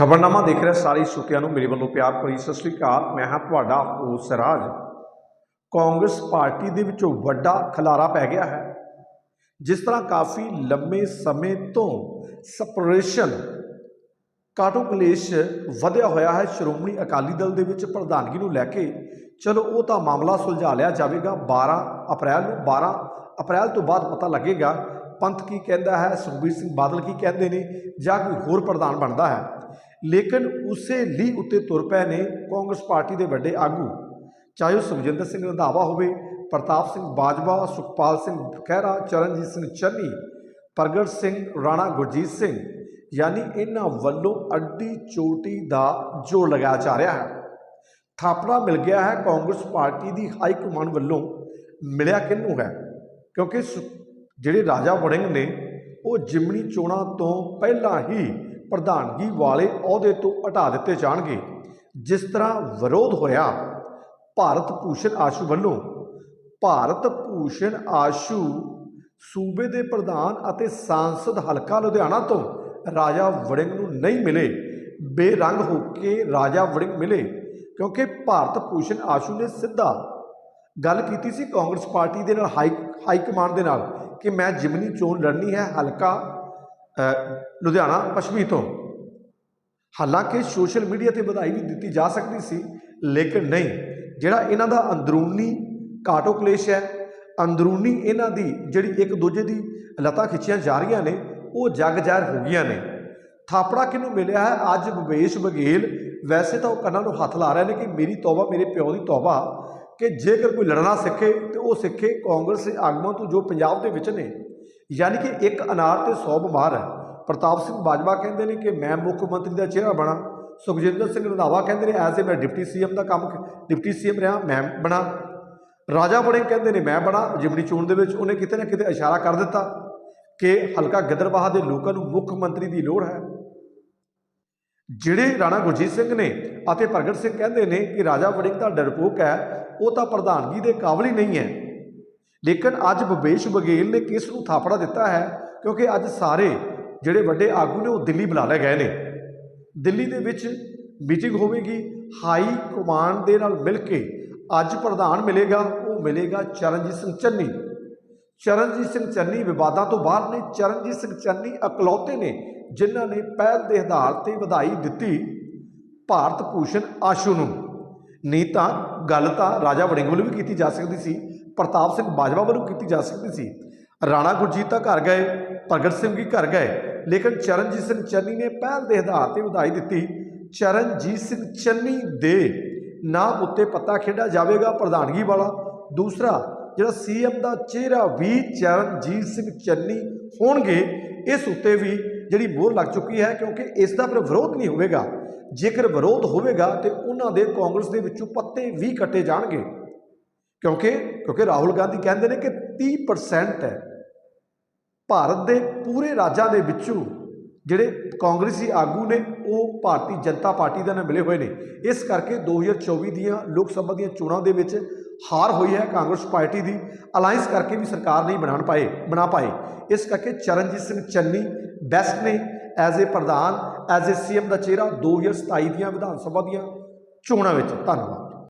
ਖਬਰਨਾਮਾ ਦੇਖ ਰਹੇ ਸਾਰੇ ਸ਼ੁਕਿਆਂ ਨੂੰ ਮੇਰੇ ਵੱਲੋਂ ਪਿਆਰ ਭਰੀ ਸਤਿ ਸ੍ਰੀ ਅਕਾਲ। ਮੈਂ ਹਾਂ ਤੁਹਾਡਾ ਹੋਸ ਰਾਜ। ਕਾਂਗਰਸ ਪਾਰਟੀ ਦੇ ਵਿੱਚੋਂ ਵੱਡਾ ਖਲਾਰਾ ਪੈ ਗਿਆ ਹੈ, ਜਿਸ ਤਰ੍ਹਾਂ ਕਾਫੀ ਲੰਮੇ ਸਮੇਂ ਤੋਂ ਸਪਰੇਸ਼ਨ ਕਾਟੋ ਕਲੇਸ਼ ਵਧਿਆ ਹੋਇਆ ਹੈ। ਸ਼੍ਰੋਮਣੀ ਅਕਾਲੀ ਦਲ ਦੇ ਵਿੱਚ ਪ੍ਰਧਾਨਗੀ ਨੂੰ ਲੈ ਕੇ ਚਲੋ ਉਹ ਤਾਂ ਮਾਮਲਾ ਸੁਲਝਾ ਲਿਆ ਜਾਵੇਗਾ। 12 ਅਪ੍ਰੈਲ ਨੂੰ 12 ਅਪ੍ਰੈਲ ਤੋਂ ਬਾਅਦ ਪਤਾ ਲੱਗੇਗਾ ਪੰਥ ਕੀ ਕਹਿੰਦਾ ਹੈ, ਸੁਖਬੀਰ ਸਿੰਘ ਬਾਦਲ ਕੀ ਕਹਿੰਦੇ ਨੇ ਜਾਂ ਕੋਈ ਹੋਰ ਪ੍ਰਧਾਨ ਬਣਦਾ ਹੈ। ਲੇਕਿਨ ਉਸੇ ਲਈ ਉੱਤੇ ਤੁਰ ਪਏ ਨੇ ਕਾਂਗਰਸ ਪਾਰਟੀ ਦੇ ਵੱਡੇ ਆਗੂ। ਚਾਹੇ ਉਹ ਸੁਖਜਿੰਦਰ ਸਿੰਘ ਰੰਧਾਵਾ ਹੋਵੇ, ਪ੍ਰਤਾਪ ਸਿੰਘ ਬਾਜਵਾ, ਸੁਖਪਾਲ ਸਿੰਘ ਖਹਿਰਾ ਚਰਨਜੀਤ ਸਿੰਘ ਚੰਨੀ, ਪ੍ਰਗਟ ਸਿੰਘ, ਰਾਣਾ ਗੁਰਜੀਤ ਸਿੰਘ, ਯਾਨੀ ਇਹਨਾਂ ਵੱਲੋਂ ਅੱਡੀ ਚੋਟੀ ਦਾ ਜੋੜ ਲਗਾਇਆ ਜਾ ਰਿਹਾ ਹੈ। ਥਾਪੜਾ ਮਿਲ ਗਿਆ ਹੈ ਕਾਂਗਰਸ ਪਾਰਟੀ ਦੀ ਹਾਈ ਕਮਾਂਡ ਵੱਲੋਂ, ਮਿਲਿਆ ਕਿਹਨੂੰ ਹੈ? ਕਿਉਂਕਿ ਸੁ- ਜਿਹੜੇ ਰਾਜਾ ਵੜਿੰਗ ਨੇ, ਉਹ ਜਿਮਣੀ ਚੋਣਾਂ ਤੋਂ ਪਹਿਲਾਂ ਹੀ ਪ੍ਰਧਾਨਗੀ ਵਾਲੇ ਅਹੁਦੇ ਤੋਂ ਹਟਾ ਦਿੱਤੇ ਜਾਣਗੇ। ਜਿਸ ਤਰ੍ਹਾਂ ਵਿਰੋਧ ਹੋਇਆ, ਭਾਰਤ ਭੂਸ਼ਣ ਆਸ਼ੂ ਵੱਲੋਂ, ਭਾਰਤ ਭੂਸ਼ਣ ਆਸ਼ੂ ਸੂਬੇ ਦੇ ਪ੍ਰਧਾਨ ਅਤੇ ਸਾਂਸਦ ਹਲਕਾ ਲੁਧਿਆਣਾ ਤੋਂ ਰਾਜਾ ਵੜਿੰਗ ਨੂੰ ਨਹੀਂ ਮਿਲੇ। ਬੇਰੰਗ ਹੋ ਕੇ ਰਾਜਾ ਵੜਿੰਗ ਮਿਲੇ, ਕਿਉਂਕਿ ਭਾਰਤ ਭੂਸ਼ਣ ਆਸ਼ੂ ਨੇ ਸਿੱਧਾ ਗੱਲ ਕੀਤੀ ਸੀ ਕਾਂਗਰਸ ਪਾਰਟੀ ਦੇ ਨਾਲ, ਹਾਈ ਹਾਈ ਕਮਾਂਡ ਦੇ ਨਾਲ। ਕਿ ਮੈਂ ਜਿਮਨੀ ਚੋਣ ਲੜਨੀ ਹੈ ਹਲਕਾ ਲੁਧਿਆਣਾ, ਪੱਛਮੀ ਤੋਂ। ਹਾਲਾਂਕਿ ਸੋਸ਼ਲ ਮੀਡੀਆ ਤੇ ਵਧਾਈ ਵੀ ਦਿੱਤੀ ਜਾ ਸਕਦੀ ਸੀ, ਲੇਕਿਨ ਨਹੀਂ। ਜਿਹੜਾ ਇਹਨਾਂ ਦਾ ਅੰਦਰੂਨੀ ਘਾਟੋ ਕਲੇਸ਼ ਹੈ, ਅੰਦਰੂਨੀ ਇਹਨਾਂ ਦੀ ਜਿਹੜੀ ਇੱਕ ਦੂਜੇ ਦੀ ਲਤਾ ਖਿੱਚੀਆਂ ਜਾ ਰਹੀਆਂ ਨੇ, ਉਹ ਜਗ ਜ਼ਾਹਿਰ ਹੋ ਗਈਆਂ ਨੇ। ਥਾਪੜਾ ਕਿਹਨੂੰ ਮਿਲਿਆ ਹੈ? ਅੱਜ ਭੁਪੇਸ਼ ਬਘੇਲ ਵੈਸੇ ਤਾਂ ਉਹ ਕੰਨਾਂ ਨੂੰ ਹੱਥ ਲਾ ਰਹੇ ਨੇ ਕਿ ਮੇਰੀ ਤੌਬਾ ਮੇਰੇ ਪਿਓ ਦੀ ਤੌਬਾ ਕਿ ਜੇਕਰ ਕੋਈ ਲੜਨਾ ਸਿੱਖੇ ਤੇ ਉਹ ਸਿੱਖੇ, ਕਾਂਗਰਸ ਆਗੂਆਂ ਤੋਂ ਜੋ ਪੰਜਾਬ ਦੇ ਵਿੱਚ ਨੇ, ਯਾਨੀ ਕਿ ਇੱਕ ਅਨਾਰ ਤੇ 100 ਬਿਮਾਰ ਹੈ। ਪ੍ਰਤਾਪ ਸਿੰਘ ਬਾਜਵਾ ਕਹਿੰਦੇ ਨੇ ਕਿ ਮੈਂ ਮੁੱਖ ਮੰਤਰੀ ਦਾ ਚਿਹਰਾ ਬਣਾ, ਸੁਖਜਿੰਦਰ ਸਿੰਘ ਰੰਧਾਵਾ ਕਹਿੰਦੇ ਨੇ, ਐਜ਼ ਏ ਮੈਂ ਡਿਪਟੀ ਸੀਐਮ ਦਾ ਕੰਮ, ਡਿਪਟੀ ਸੀਐਮ ਰਿਹਾ, ਮੈਂ ਬਣਾ। ਰਾਜਾ ਵੜਿੰਗ ਕਹਿੰਦੇ ਨੇ, ਮੈਂ ਬਣਾ। ਜ਼ਿਮਨੀ ਚੋਣ ਦੇ ਵਿੱਚ ਉਹਨੇ ਕਿਤੇ ਨਾ ਕਿਤੇ ਇਸ਼ਾਰਾ ਕਰ ਦਿੱਤਾ ਕਿ ਹਲਕਾ ਗਿੱਦੜਬਾਹਾ ਦੇ ਲੋਕਾਂ ਨੂੰ ਮੁੱਖ ਮੰਤਰੀ ਦੀ ਲੋੜ ਹੈ। ਜਿਹੜੇ ਰਾਣਾ ਗੁਰਜੀਤ ਸਿੰਘ ਨੇ ਅਤੇ ਪ੍ਰਗਟ ਸਿੰਘ ਕਹਿੰਦੇ ਨੇ ਕਿ ਰਾਜਾ ਵੜਿੰਗ ਦਾ ਡਰਪੋਕ ਹੈ ਉਹ ਤਾਂ ਪ੍ਰਧਾਨਗੀ ਦੇ ਕਾਬਲ ਹੀ ਨਹੀਂ ਹੈ। ਲੇਕਿਨ ਅੱਜ ਭੁਪੇਸ਼ ਬਘੇਲ ਨੇ ਕਿਸ ਨੂੰ ਥਾਪੜਾ ਦਿੱਤਾ ਹੈ? ਕਿਉਂਕਿ ਅੱਜ ਸਾਰੇ ਜਿਹੜੇ ਵੱਡੇ ਆਗੂ ਨੇ ਉਹ ਦਿੱਲੀ ਬੁਲਾ ਲਏ ਗਏ ਨੇ। ਦਿੱਲੀ ਦੇ ਵਿੱਚ ਮੀਟਿੰਗ ਹੋਵੇਗੀ। ਹਾਈ ਕਮਾਂਡ ਦੇ ਨਾਲ ਮਿਲ ਕੇ ਅੱਜ ਪ੍ਰਧਾਨ ਮਿਲੇਗਾ। ਉਹ ਮਿਲੇਗਾ ਚਰਨਜੀਤ ਸਿੰਘ ਚੰਨੀ। ਚਰਨਜੀਤ ਸਿੰਘ ਚੰਨੀ ਵਿਵਾਦਾਂ ਤੋਂ ਬਾਹਰ ਨੇ। ਚਰਨਜੀਤ ਸਿੰਘ ਚੰਨੀ ਅਕਲੌਤੇ ਨੇ, ਜਿਨ੍ਹਾਂ ਨੇ ਪਹਿਲ ਦੇ ਆਧਾਰ ਤੇ ਵਧਾਈ ਦਿੱਤੀ ਭਾਰਤ ਭੂਸ਼ਣ ਆਸ਼ੂ ਨੂੰ। ਨਹੀਂ ਤਾਂ ਗੱਲ ਤਾਂ ਰਾਜਾ ਵੜਿੰਗ ਵੱਲੋਂ ਵੀ ਕੀਤੀ ਜਾ ਸਕਦੀ ਸੀ, ਪ੍ਰਤਾਪ ਸਿੰਘ ਬਾਜਵਾ ਵੱਲੋਂ ਕੀਤੀ ਜਾ ਸਕਦੀ ਸੀ। ਰਾਣਾ ਗੁਰਜੀਤ ਤਾਂ ਘਰ ਗਏ, ਪ੍ਰਗਟ ਸਿੰਘ ਵੀ ਘਰ ਗਏ, ਲੇਕਿਨ ਚਰਨਜੀਤ ਸਿੰਘ ਚੰਨੀ ਨੇ ਪਹਿਲ ਦੇ ਆਧਾਰ ਤੇ ਵਧਾਈ ਦਿੱਤੀ। ਚਰਨਜੀਤ ਸਿੰਘ ਚੰਨੀ ਦੇ ਨਾਮ ਉੱਤੇ ਪੱਤਾ ਖੇਡਿਆ ਜਾਵੇਗਾ ਪ੍ਰਧਾਨਗੀ ਵਾਲਾ। ਦੂਸਰਾ, ਜਿਹੜਾ ਸੀਐਮ ਦਾ ਚਿਹਰਾ ਵੀ ਚਰਨਜੀਤ ਸਿੰਘ ਚੰਨੀ ਹੋਣਗੇ, ਇਸ ਉੱਤੇ ਵੀ ਜਿਹੜੀ ਮੋਹਰ ਲੱਗ ਚੁੱਕੀ ਹੈ, ਕਿਉਂਕਿ ਇਸ ਦਾ ਫਿਰ ਵਿਰੋਧ ਨਹੀਂ ਹੋਵੇਗਾ। ਜੇਕਰ ਵਿਰੋਧ ਹੋਵੇਗਾ, ਤੇ ਉਹਨਾਂ ਦੇ ਕਾਂਗਰਸ ਦੇ ਵਿੱਚੋਂ ਪੱਤੇ ਵੀ ਕੱਟੇ ਜਾਣਗੇ। ਕਿਉਂਕਿ ਕਿਉਂਕਿ ਰਾਹੁਲ ਗਾਂਧੀ ਕਹਿੰਦੇ ਨੇ ਕਿ 30% ਹੈ। ਭਾਰਤ ਦੇ ਪੂਰੇ ਰਾਜਾਂ ਦੇ ਵਿੱਚੋਂ ਜਿਹੜੇ ਕਾਂਗਰਸੀ ਆਗੂ ਨੇ, ਉਹ ਭਾਰਤੀ ਜਨਤਾ ਪਾਰਟੀ ਦੇ ਨਾਲ ਮਿਲੇ ਹੋਏ ਨੇ। ਇਸ ਕਰਕੇ 2024 ਦੀਆਂ ਲੋਕ ਸਭਾ ਦੀਆਂ ਚੋਣਾਂ ਦੇ ਵਿੱਚ ਹਾਰ ਹੋਈ ਹੈ ਕਾਂਗਰਸ ਪਾਰਟੀ ਦੀ। ਅਲਾਈਅੰਸ ਕਰਕੇ ਵੀ ਸਰਕਾਰ ਨਹੀਂ ਬਣਾ ਪਾਏ ਬਣਾ ਪਾਏ। ਇਸ ਕਰਕੇ ਚਰਨਜੀਤ ਸਿੰਘ ਚੰਨੀ ਬੈਸਟ ਨੇ ਐਜ਼ ਏ ਪ੍ਰਧਾਨ, ਐਜ਼ ਏ ਸੀਐਮ ਦਾ ਚਿਹਰਾ 2027 ਦੀਆਂ ਵਿਧਾਨ ਸਭਾ ਦੀਆਂ ਚੋਣਾਂ ਵਿੱਚ ਧੰਨਵਾਦ।